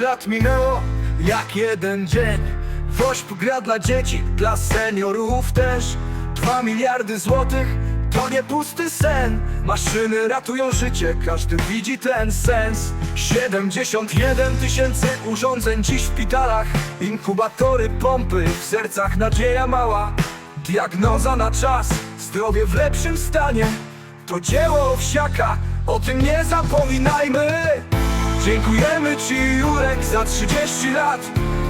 lat minęło jak jeden dzień. Wośp gra dla dzieci, dla seniorów też. Dwa miliardy złotych to nie pusty sen. Maszyny ratują życie, każdy widzi ten sens. 71 tysięcy urządzeń dziś w szpitalach. Inkubatory, pompy, w sercach nadzieja mała. Diagnoza na czas, zdrowie w lepszym stanie. To dzieło owsiaka, o tym nie zapominajmy Dziękujemy Ci Jurek za 30 lat.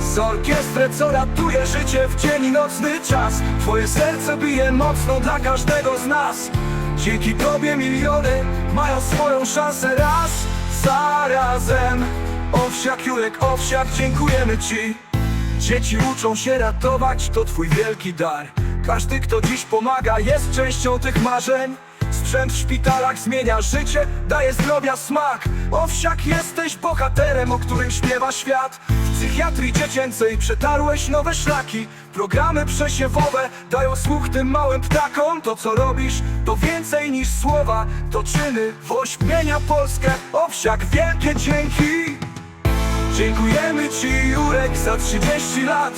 Z orkiestrę co ratuje życie w dzień i nocny czas. Twoje serce bije mocno dla każdego z nas. Dzięki Tobie miliony mają swoją szansę. Raz za razem. Owsiak Jurek, Owsiak, dziękujemy Ci. Dzieci uczą się ratować, to Twój wielki dar. Każdy kto dziś pomaga jest częścią tych marzeń Sprzęt w szpitalach zmienia życie, daje zdrowia smak. Owsiak jesteś bohaterem, o którym śpiewa świat. W psychiatrii dziecięcej przetarłeś nowe szlaki. Programy przesiewowe dają słuch tym małym ptakom. To co robisz to więcej niż słowa To czyny, woźb mienia Polskę Owsiak wielkie dzięki. Dziękujemy Ci Jurek za 30 lat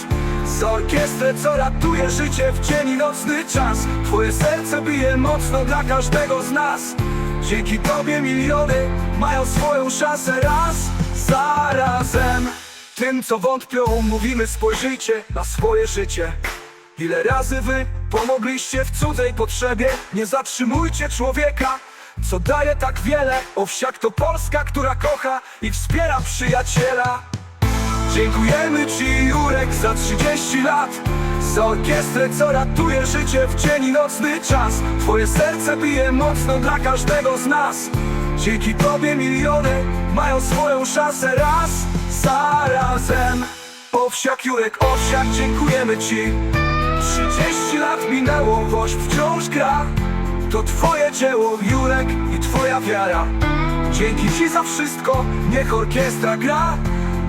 Za orkiestrę co ratuje życie w dzień i nocny czas. Twoje serce bije mocno dla każdego z nas. Dzięki Tobie miliony mają swoją szansę. Raz za razem. Tym co wątpią mówimy spojrzyjcie na swoje życie. Ile razy wy pomogliście w cudzej potrzebie? Nie zatrzymujcie człowieka co daje tak wiele. Owsiak to Polska, która kocha i wspiera przyjaciela Dziękujemy Ci Jurek za 30 lat. Za orkiestrę co ratuje życie w dzień i nocny czas. Twoje serce bije mocno dla każdego z nas. Dzięki Tobie miliony mają swoją szansę. Raz za razem. Owsiak Jurek, Owsiak dziękujemy Ci. 30 lat minęło, woźb wciąż gra. To Twoje dzieło, Jurek i Twoja wiara. Dzięki Ci za wszystko, niech orkiestra gra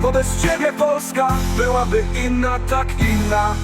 Bo bez Ciebie Polska byłaby inna, tak inna